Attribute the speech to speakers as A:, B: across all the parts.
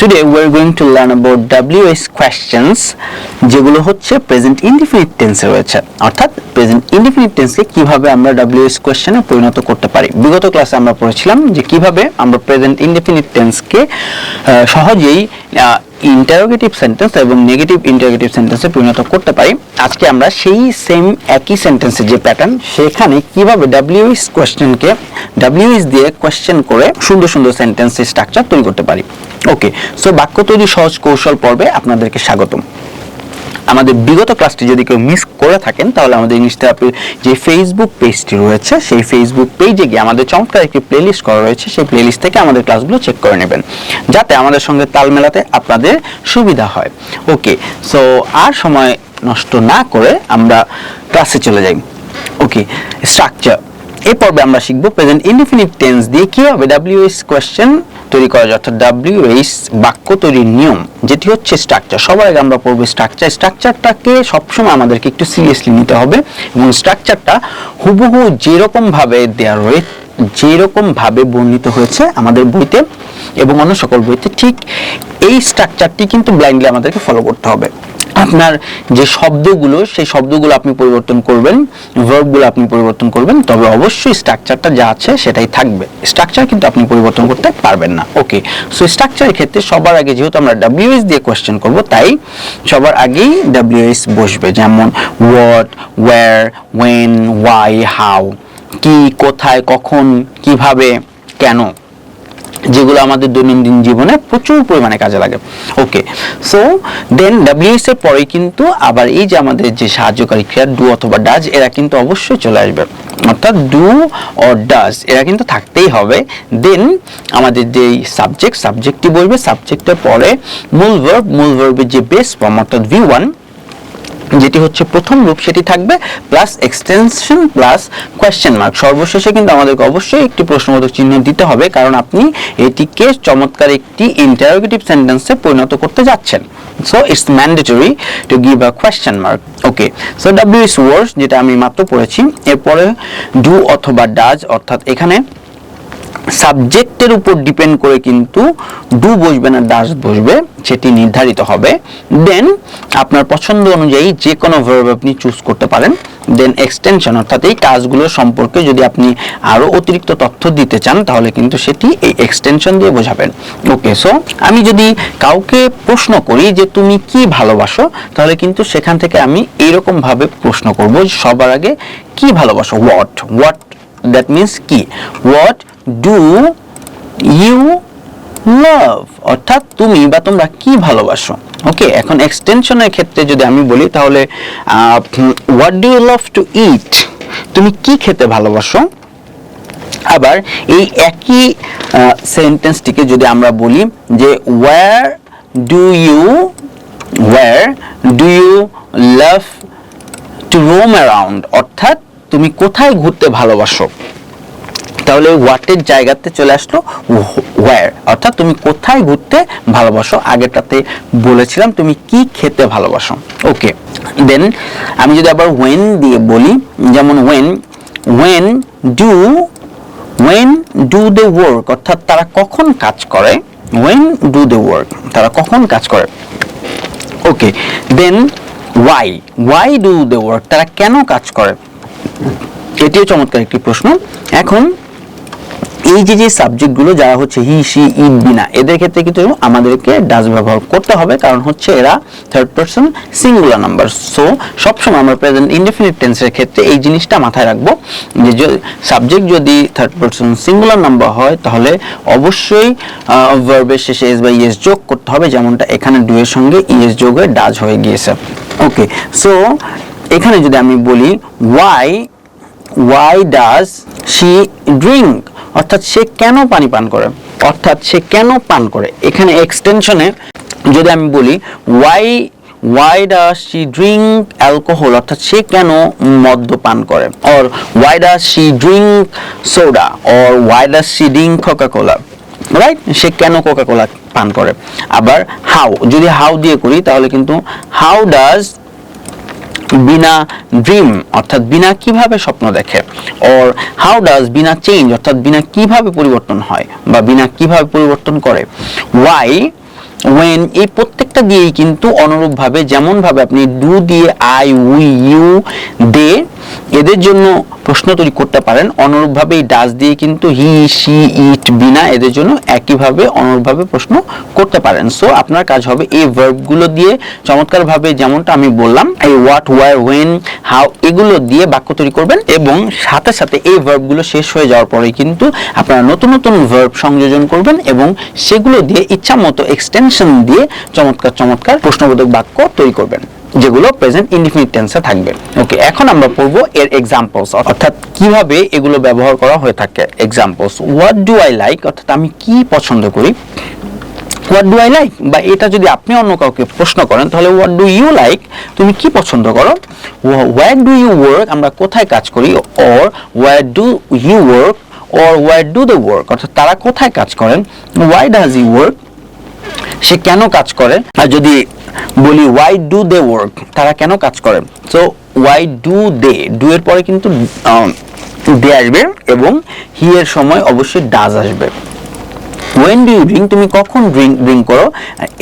A: Today, we're going to learn about WS questions, যেগুলো হচ্ছে present indefinite টেন্সে রয়েছে। অর্থাৎ প্রেজেন্ট ইনডিফিনিট টেন্সকে কীভাবে আমরা WS কোয়েশ্চেনে পরিণত করতে পারি। বিগত ক্লাসে আমরা পড়েছিলাম যে কীভাবে আমরা প্রেজেন্ট ইনডিফিনিট টেন্সকে সহজেই ইন্টারোগেটিভ সেন্টেন্স এবং নেগেটিভ ইন্টারোগেটিভ সেন্টেন্সে পরিণত করতে পারি। আজকে আমরা সেই সেম একই সেন্টেন্সের যে প্যাটার্ন সেখানে কীভাবে ডাব্লিউএস কোয়েশ্চেনকে ডাব্লিউএস দিয়ে কোয়েশ্চেন করে সুন্দর সুন্দর সেন্টেন্সের স্ট্রাকচার তৈরি করতে পারি। ওকে সো বাক্য তৈরি সহজ কৌশল পর্বে আপনাদেরকে স্বাগতম। আমাদের বিগত ক্লাসটি যদি কেউ মিস করে থাকেন, তাহলে আমাদের ইংলিশ থেরাপির যে ফেসবুক পেজটি রয়েছে, সেই ফেসবুক পেজে গিয়ে আমাদের চমৎকার একটি প্লেলিস্ট করা রয়েছে, সেই প্লেলিস্ট থেকে আমাদের ক্লাসগুলো চেক করে নেবেন, যাতে আমাদের সঙ্গে তাল মেলাতে আপনাদের সুবিধা হয়। ওকে সো আর সময় নষ্ট না করে আমরা ক্লাসে চলে যাই। ওকে স্ট্রাকচার এই পর্বে আমরা শিখব প্রেজেন্ট ইনডিফিনিট টেন্স দিয়ে কীভাবে ডাব্লিউএস কোয়েশ্চেন তৈরি করা যায়, অর্থাৎ ডাব্লিউএস বাক্য তৈরির নিয়ম। যেটি হচ্ছে স্ট্রাকচার সবার আগে আমরা পড়ব স্ট্রাকচার স্ট্রাকচারটাকে সবসময় আমাদেরকে একটু সিরিয়াসলি নিতে হবে এবং স্ট্রাকচারটা হুবহু যেরকম ভাবে দেওয়া রয়ে যেরকম ভাবে বর্ণিত হয়েছে আমাদের বইতে এবং অন্য সকল বইতে, ঠিক এই স্ট্রাকচারটি কিন্তু ব্লাইন্ডলি আমাদেরকে ফলো করতে হবে। আপনার যে শব্দগুলো, সেই শব্দগুলো আপনি পরিবর্তন করবেন ভার্বগুলো আপনি পরিবর্তন করবেন, তবে অবশ্যই স্ট্রাকচারটা যা আছে সেটাই থাকবে। স্ট্রাকচার কিন্তু আপনি পরিবর্তন করতে পারবেন না। ওকে সো স্ট্রাকচারের ক্ষেত্রে সবার আগে যেহেতু আমরা ডাব্লিউএস দিয়ে কোয়েশ্চেন করব, তাই সবার আগেই ডাব্লিউএস বসবে। যেমন what where when why how কি, কোথায়, কখন, কীভাবে, কেন। যেগুলো আমাদের দৈনন্দিন জীবনে প্রচুর পরিমাণে কাজে লাগে। ওকে সো দেন ডাব্লিউএস এর পরে কিন্তু আবার এই যে আমাদের যে সাহায্যকারী ক্রিয়া ডু অথবা ডাজ এরা কিন্তু অবশ্যই চলে আসবে। অর্থাৎ ডু অর ডাজ এরা কিন্তু থাকতেই হবে। দেন আমাদের যে সাবজেক্ট সাবজেক্টটি বলবে? সাবজেক্টের পরে মূল ভার্ব মূল ভার্বের যে বেস ফর্ম অর্থাৎ ভি ওয়ান যেটি হচ্ছে প্রথম রূপ, সেটি থাকবে plus extension plus question mark সর্বশেষে কিন্তু আমাদেরকে অবশ্যই একটি প্রশ্নবোধক চিহ্ন দিতে হবে, কারণ আপনি এটিকে চমৎকার একটি ইন্টারোগেটিভ সেন্টেন্সে পরিণত করতে যাচ্ছেন। So it's mandatory to give a question mark okay so W is words যেটা আমি মাত্র পড়েছি। এরপরে ডু অথবা ডাজ অর্থাৎ এখানে সাবজেক্টের উপর ডিপেন্ড করে কিন্তু ডু বসবে না, ডাস বসবে, সেটি নির্ধারিত হবে। দেন আপনার পছন্দ অনুযায়ী যে কোনো ভার্ব আপনি চুজ করতে পারেন। দেন এক্সটেনশন অর্থাৎ এই কাজগুলো সম্পর্কে যদি আপনি আরও অতিরিক্ত তথ্য দিতে চান, তাহলে কিন্তু সেটি এই এক্সটেনশন দিয়ে বোঝাবেন। ওকে সো আমি যদি কাউকে প্রশ্ন করি যে তুমি কি ভালোবাসো, তাহলে কিন্তু সেখান থেকে আমি এইরকম ভাবে প্রশ্ন করব সবার আগে কি ভালোবাসো? হোয়াট হোয়াট দ্যাট মিন্স কি? হোয়াট ডু ইউ লাভ অর্থাৎ তুমি বা তোমরা কি ভালোবাসো? ওকে এখন এক্সটেনশনের ক্ষেত্রে যদি আমি বলি, তাহলে what do you love to eat তুমি কি খেতে ভালোবাসো? আবার এই একই সেন্টেন্সটিকে যদি আমরা বলি, যে where do you where do you love to roam around অর্থাৎ তুমি কোথায় ঘুরতে ভালোবাসো? তাহলে হোয়াটের জায়গাতে চলে আসলো ওয়্যার অর্থাৎ তুমি কোথায় ঘুরতে ভালোবাসো? আগেরটাতে বলেছিলাম তুমি কি খেতে ভালোবাসো? ওকে দেন আমি যদি আবার ওয়েন দিয়ে বলি, যেমন when when do when do the work অর্থাৎ তারা কখন কাজ করে? ওয়েন ডু দ্য ওয়ার্ক তারা কখন কাজ করে? Okay then why why do the work তারা কেন কাজ করে? এটিও চমৎকার একটি প্রশ্ন। এখন এই যে যে সাবজেক্টগুলো যারা হচ্ছে হি সি ইট বিনা এদের ক্ষেত্রে কিন্তু আমাদেরকে ডাজ ব্যবহার করতে হবে, কারণ হচ্ছে এরা third person singular number so সবসময় আমরা প্রেজেন্ট ইনডিফিনিট টেন্সের ক্ষেত্রে এই জিনিসটা মাথায় রাখব, যে সাবজেক্ট যদি থার্ড পারসন সিঙ্গুলার নাম্বার হয়, তাহলে অবশ্যই ভার্বের শেষে এস বা ইএস যোগ করতে হবে, যেমনটা এখানে ডু এর সঙ্গে ইএস যোগ হয়ে ডাজ হয়ে গিয়েছে। ওকে সো এখানে যদি আমি বলি why why does she drink অর্থাৎ সে কেন পানি পান করে? অর্থাৎ সে কেন পান করে? এখানে এক্সটেনশনে যদি আমি বলি why why does she drink alcohol অর্থাৎ সে কেন মদ্যপান করে? Or why does she drink soda or why does she drink Coca Cola right সে কেন কোকা কোলা পান করে? আবার হাউ যদি হাউ দিয়ে করি, তাহলে কিন্তু হাউ ডাজ বিনা ড্রিম অর্থাৎ বিনা কীভাবে স্বপ্ন দেখে? Or how does Bina change অর্থাৎ বিনা কীভাবে পরিবর্তন হয়? বা বিনা কীভাবে পরিবর্তন করে? ওয়াই ওয়েন এই প্রত্যেকটা দিয়েই কিন্তু অনুরূপভাবে, যেমনভাবে আপনি ডু দিয়ে আই উই ইউ দে এদের জন্য প্রশ্ন তৈরি করতে পারেন। অনুরূপভাবে এই ডাস দিয়ে কিন্তু হি সি ইট, বিনা এদের জন্য একইভাবে অনুরূপভাবে প্রশ্ন করতে পারেন। সো আপনার কাজ হবে এই ভার্বগুলো দিয়ে চমৎকারভাবে যেমনটা আমি বললাম, এই হোয়াট ওয়ার ওয়েন হাউ এগুলো দিয়ে বাক্য তৈরি করবেন এবং সাথে সাথে এই ভার্বগুলো শেষ হয়ে যাওয়ার পরে কিন্তু আপনারা নতুন নতুন ভার্ব সংযোজন করবেন এবং সেগুলো দিয়ে ইচ্ছা মতো এক্সটেনশন দিয়ে চমৎকার চমৎকার প্রশ্নবোধক বাক্য তৈরি করবেন। যেগুলো প্রেজেন্ট ইনডিফিনিট টেন্সে থাকবে। ওকে এখন আমরা পড়ব এর এক্সাম্পলস অর্থাৎ কীভাবে এগুলো ব্যবহার করা হয়ে থাকে। Examples what do I like অর্থাৎ আমি কি পছন্দ করি? হোয়াট ডু আই লাইক বা এটা যদি আপনি অন্য কাউকে প্রশ্ন করেন, তাহলে হোয়াট ডু ইউ লাইক তুমি কি পছন্দ করো? হোয়ার ডু ইউ ওয়ার্ক আমরা কোথায় কাজ করি? Or where do you work or where do the work অর্থাৎ তারা কোথায় কাজ করেন? ওয়াই ডাজ ই ওয়ার্ক সে কেন কাজ করে আর যদি বলি ওয়াই ডু দে ওয়ার্ক তারা কেন কাজ করে? So why do they do এর পরে কিন্তু দে আসবে এবং হি এর সময় অবশ্যই ডাজ আসবে। ওয়েন ডু ইউ ড্রিঙ্ক তুমি কখন ড্রিঙ্ক ড্রিঙ্ক করো?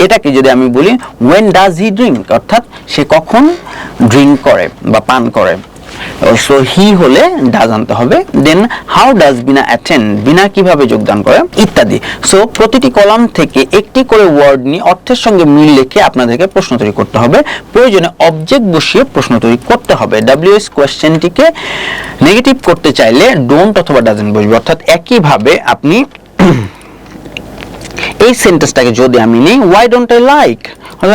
A: এটাকে যদি আমি বলি ওয়েন ডাজ হি ড্রিঙ্ক অর্থাৎ সে কখন ড্রিঙ্ক করে বা পান করে। সো হি হলে ডাজ আনতে হবে। Then how does Bina attend Bina কীভাবে যোগদান করে? ইত্যাদি। সো প্রতিটি কলাম থেকে একটি করে ওয়ার্ড নিয়ে অর্থের সঙ্গে মিল রেখে আপনাদেরকে প্রশ্ন তৈরি করতে হবে। প্রয়োজনে অবজেক্ট বসিয়ে প্রশ্ন তৈরি করতে হবে। ডাব্লিউএস কোয়েশ্চেনটিকে নেগেটিভ করতে চাইলে ডোন্ট অথবা ডাজেন্ট বসবে। অর্থাৎ একইভাবে আপনি এই সেন্টেন্সটাকে যদি আমি নিই ওয়াই ডোন্ট আই লাইক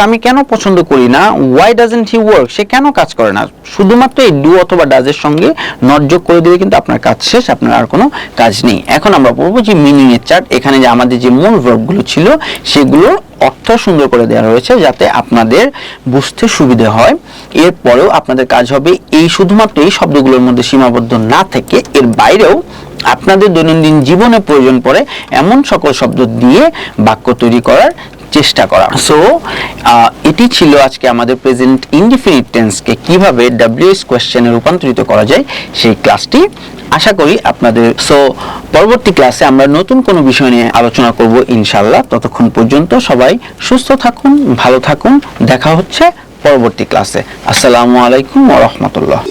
A: আমি কেন পছন্দ করি না? ওয়াই ডাজেন্ট হি ওয়ার্ক সে কেন কাজ করে না? শুধুমাত্র এই ডু অথবা ডাজের সঙ্গে নট যোগ করে দিলে কিন্তু আপনার কাজ শেষ, আপনার আর কোনো কাজ নেই। এখন আমরা পড়ব যে মিনিং এর চার্ট এখানে যে আমাদের যে মূল ভার্বগুলো ছিল, সেগুলো অর্থ সুন্দর করে দেওয়া রয়েছে যাতে আপনাদের বুঝতে সুবিধে হয়। এরপরেও আপনাদের কাজ হবে এই শুধুমাত্র এই শব্দগুলোর মধ্যে সীমাবদ্ধ না থেকে, এর বাইরেও আপনাদের দৈনন্দিন জীবনে প্রয়োজন পড়ে এমন সকল শব্দ দিয়ে বাক্য তৈরি করার চেষ্টা করা। সো এটি ছিল আজকে আমাদের প্রেজেন্ট ইনডিফিনিট টেন্সকে কীভাবে ডাব্লিউএস কোয়েশ্চেনে রূপান্তরিত করা যায় সেই ক্লাসটি আশা করি আপনাদের সো পরবর্তী ক্লাসে আমরা নতুন কোনো বিষয় নিয়ে আলোচনা করব ইনশাল্লাহ ততক্ষণ পর্যন্ত সবাই সুস্থ থাকুন, ভালো থাকুন। দেখা হচ্ছে পরবর্তী ক্লাসে আসসালামু আলাইকুম ওয়া রাহমাতুল্লাহ।